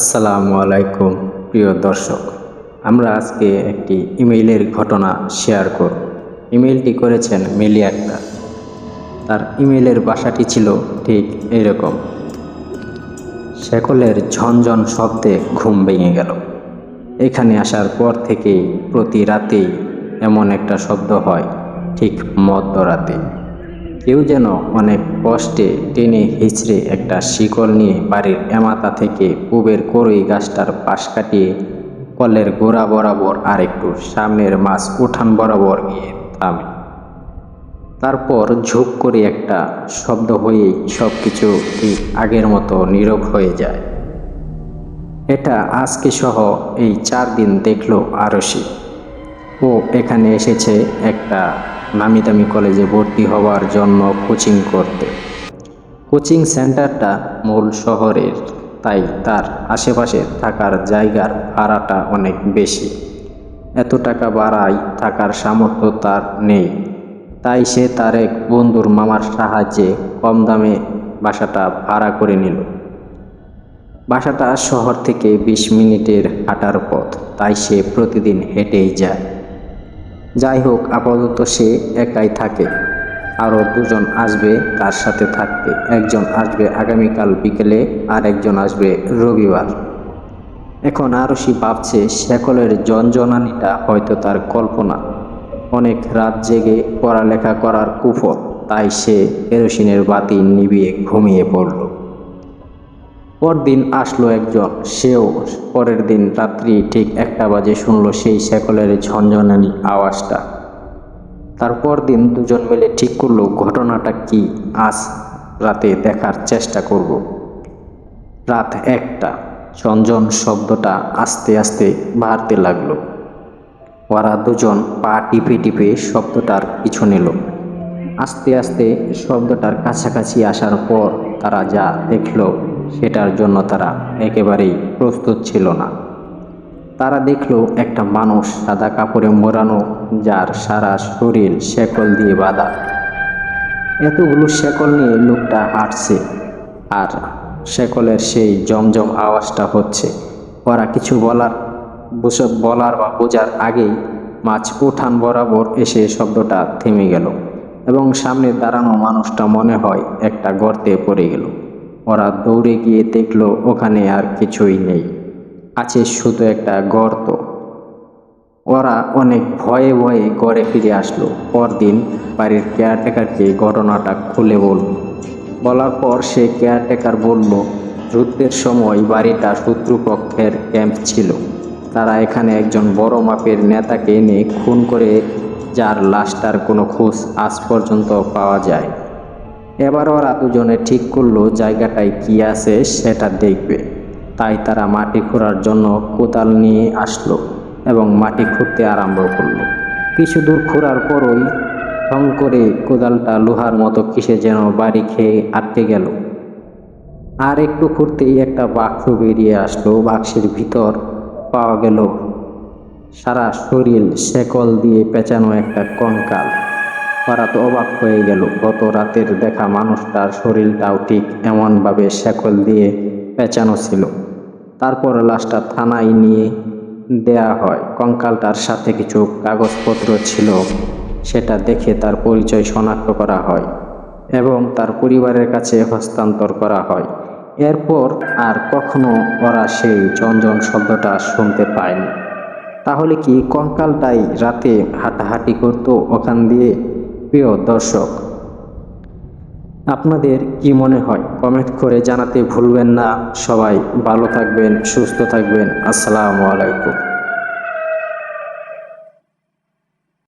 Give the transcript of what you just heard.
আসসালামু আলাইকুম, প্রিয় দর্শক। আমরা আজকে একটি ইমেইলের ঘটনা শেয়ার করব। ইমেইলটি করেছেন মিলি আক্তার। তার ইমেইলের বাসাটি ছিল ঠিক এরকম। শেকলের ঝনঝন শব্দে ঘুম ভেঙে গেল। এখানে আসার পর থেকেই প্রতি রাতেই এমন একটা শব্দ হয়, ঠিক মধ্যরাতে। কেউ যেন অনেক কষ্টে টেনে হিচড়ে একটা শিকল নিয়ে বাড়ির এমাতা থেকে পুবের করই গাছটার পাশ কাটিয়ে কলের গোড়া বরাবর আর একটু সামনের মাছ উঠান বরাবর গিয়ে থামে। তারপর ঝুপ করে একটা শব্দ হয়েই সব কিছু ঠিক আগের মতো নীরব হয়ে যায়। এটা আজকে সহ এই চার দিন দেখল আরশি। ও এখানে এসেছে একটা নামি দামি কলেজে ভর্তি হওয়ার জন্য কোচিং করতে। কোচিং সেন্টারটা মূল শহরের, তাই তার আশেপাশে থাকার জায়গার ভাড়াটা অনেক বেশি। এত টাকা বাড়াই থাকার সামর্থ্য তার নেই। তাই সে তার এক বন্ধুর মামার সাহায্যে কম দামে বাসাটা ভাড়া করে নিল। বাসাটা শহর থেকে বিশ মিনিটের হাঁটার পথ, তাই সে প্রতিদিন হেঁটেই যায়। যাই হোক আপাতত সে একাই থাকে। আরও দুজন আসবে তার সাথে থাকতে একজন আসবে আগামীকাল বিকেলে, আর একজন আসবে রবিবার। এখন আরশি ভাবছে, শেকলের জনজনানিটা হয়তো তার কল্পনা। অনেক রাত জেগে পড়ালেখা করার কুফল, তাই সে কেরোসিনের বাতি নিবিয়ে ঘুমিয়ে পড়ল। পরদিন আসলো একজন। সেও পরের দিন রাত্রি ঠিক একটা বাজে শুনল সেই শেকলের ঝনঝনানি আওয়াজটা। তারপর দিন দুজন মিলে ঠিক করল, ঘটনাটা কি? আজ রাতে দেখার চেষ্টা করব। রাত একটা। ঝনঝন শব্দটা আস্তে আস্তে বাড়তে লাগল। ওরা দুজন পা টিপে টিপে শব্দটার পিছু নিল। আস্তে আস্তে শব্দটার কাছাকাছি আসার পর তারা যা দেখল সেটার জন্য তারা একেবারেই প্রস্তুত ছিল না। তারা দেখল একটা মানুষ সাদা কাপড়ে মোড়ানো, যার সারা শরীর শেকল দিয়ে বাঁধা। এতগুলো শেকল নিয়ে লোকটা হাঁটছে আর শেকলের সেই জমজম আওয়াজটা হচ্ছে, ওরা কিছু বলার বুসব বলার বা বোঝার আগেই মাছ উঠান বরাবর এসে শব্দটা থেমে গেল এবং সামনে দাঁড়ানো মানুষটা মনে হয় একটা গর্তে পড়ে গেল। ওরা দৌড়ে গিয়ে দেখল ওখানে আর কিছুই নেই। আছে শুধু একটা গর্ত। ওরা অনেক ভয়ে ভয়ে ঘরে ফিরে আসলো। পরদিন বাড়ির কেয়ারটেকারকে ঘটনাটা খুলে বলল। বলার পর সে কেয়ারটেকার বলল, যুদ্ধের সময় বাড়িটা শত্রুপক্ষের ক্যাম্প ছিল। তারা এখানে একজন বড় মাপের নেতাকে এনে খুন করে, যার লাশটার কোনো খোঁজ আজ পর্যন্ত পাওয়া যায় এবার ওরা দুজনে ঠিক করল জায়গাটায় কি আছে সেটা দেখবে। তাই তারা মাটি খোঁড়ার জন্য কোদাল নিয়ে আসলো এবং মাটি খুঁড়তে আরম্ভ করল। কিছু দূর খোঁড়ার পরই ঠং করে কোদালটা লোহার মতো কিসে যেন বাড়ি খেয়ে আটকে গেল। আর একটু খুঁড়তেই একটা বাক্স বেরিয়ে আসলো, বাক্সের ভিতর পাওয়া গেল সারা শরীর শেকল দিয়ে পেঁচানো একটা কঙ্কাল। ওরা তো অবাক হয়ে গেল, গত রাতের দেখা মানুষটার শরীরটাও ঠিক এমনভাবে শেকল দিয়ে পেঁচানো ছিল। তারপর লাশটা থানায় নিয়ে দেয়া হয়। কঙ্কালটার সাথে কিছু কাগজপত্র ছিল, সেটা দেখে তার পরিচয় শনাক্ত করা হয় এবং তার পরিবারের কাছে হস্তান্তর করা হয়। এরপর আর কখনো ওরা সেই জনজন শব্দটা শুনতে পায়নি। তাহলে কি কঙ্কালটাই রাতে হাঁটাহাঁটি করতো ওখান দিয়ে? প্রিয় দর্শক, আপনাদের কি মনে হয়? কমেন্ট করে জানাতে ভুলবেন না। সবাই ভালো থাকবেন, সুস্থ থাকবেন। আসসালামু আলাইকুম।